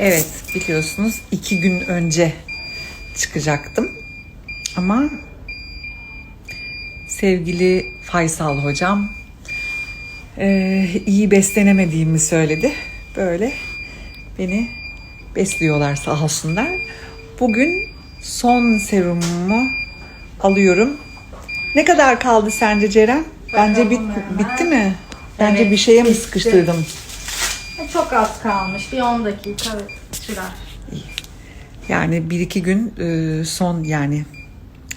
Evet biliyorsunuz iki gün önce çıkacaktım. Ama sevgili Faysal hocam eee, iyi beslenemediğimi söyledi. Böyle beni besliyorlar sağ olsunlar. Bugün son serumumu alıyorum. Ne kadar kaldı sence Ceren? Bence bit, bitti mi? Bence Evet, bir şeye mi sıkıştırdım? Çok az kalmış. Bir 10 dakika sürer. Yani bir iki gün e, son yani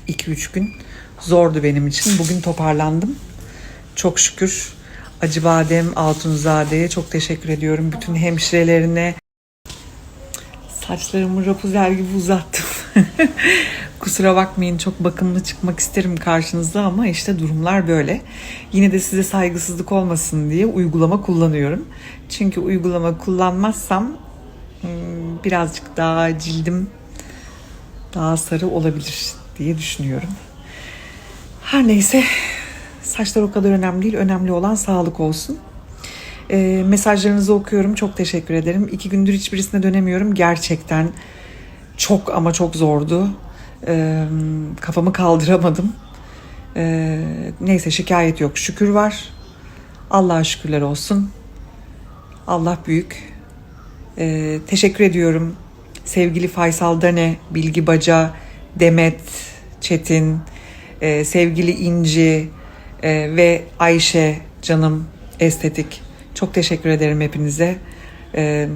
iki üç gün zordu benim için. Bugün toparlandım. Çok şükür. Acıbadem Altunzade'ye çok teşekkür ediyorum. Bütün hemşirelerine. Saçlarımı rapuzer gibi uzattım. Kusura bakmayın çok bakımlı çıkmak isterim karşınızda ama işte durumlar böyle. Yine de size saygısızlık olmasın diye uygulama kullanıyorum. Çünkü uygulama kullanmazsam hmm, birazcık daha cildim daha sarı olabilir diye düşünüyorum. Her neyse saçlar o kadar önemli değil. Önemli olan sağlık olsun. Ee, mesajlarınızı okuyorum. Çok teşekkür ederim. İki gündür hiçbirisine dönemiyorum. Gerçekten çok ama çok zordu. Ee, kafamı kaldıramadım. Ee, neyse şikayet yok. Şükür var. Allah'a şükürler olsun. Allah büyük. Ee, teşekkür ediyorum. Sevgili Faysal Dane, Bilgi Baca, Demet, Çetin, e, sevgili İnci e, ve Ayşe canım estetik. Çok teşekkür ederim hepinize. Ee,